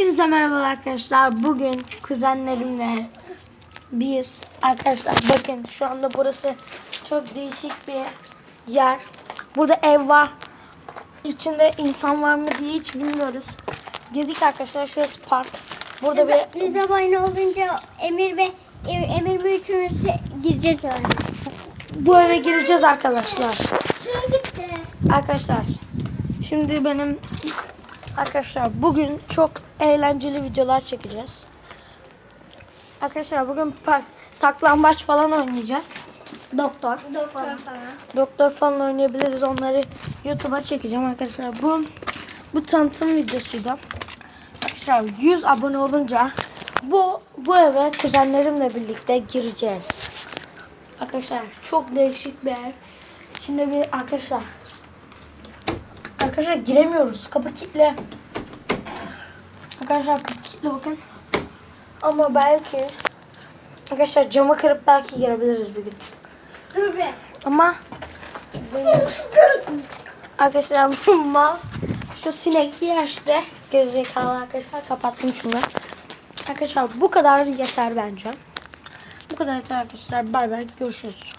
Hepinize merhaba arkadaşlar. Bugün kuzenlerimle biz arkadaşlar bakın şu anda burası çok değişik bir yer. Burada ev var. İçinde insan var mı diye hiç bilmiyoruz. Dedik arkadaşlar şurası park. Burada bir Yüz abone olunca Emir ve Em- Emir ve üçümüz gireceğiz yani. bu eve gireceğiz arkadaşlar. Arkadaşlar şimdi benim arkadaşlar bugün çok eğlenceli videolar çekeceğiz. Arkadaşlar bugün saklambaç falan oynayacağız. Doktor. Doktor falan. Doktor falan oynayabiliriz. Onları YouTube'a çekeceğim arkadaşlar. Bu bu tanıtım videosuydu. Arkadaşlar 100 abone olunca bu bu eve kuzenlerimle birlikte gireceğiz. Arkadaşlar çok değişik bir ev. İçinde bir arkadaşlar Arkadaşlar giremiyoruz. Kapı kilitli. Arkadaşlar kapı kilitli bakın. Ama belki Arkadaşlar camı kırıp belki girebiliriz bir gün. Dur be. Ama arkadaşlar mal şu sinekli yaşta gerizekalı arkadaşlar kapattım şunu. Arkadaşlar bu kadar yeter bence. Bu kadar yeter arkadaşlar. Bay bay görüşürüz.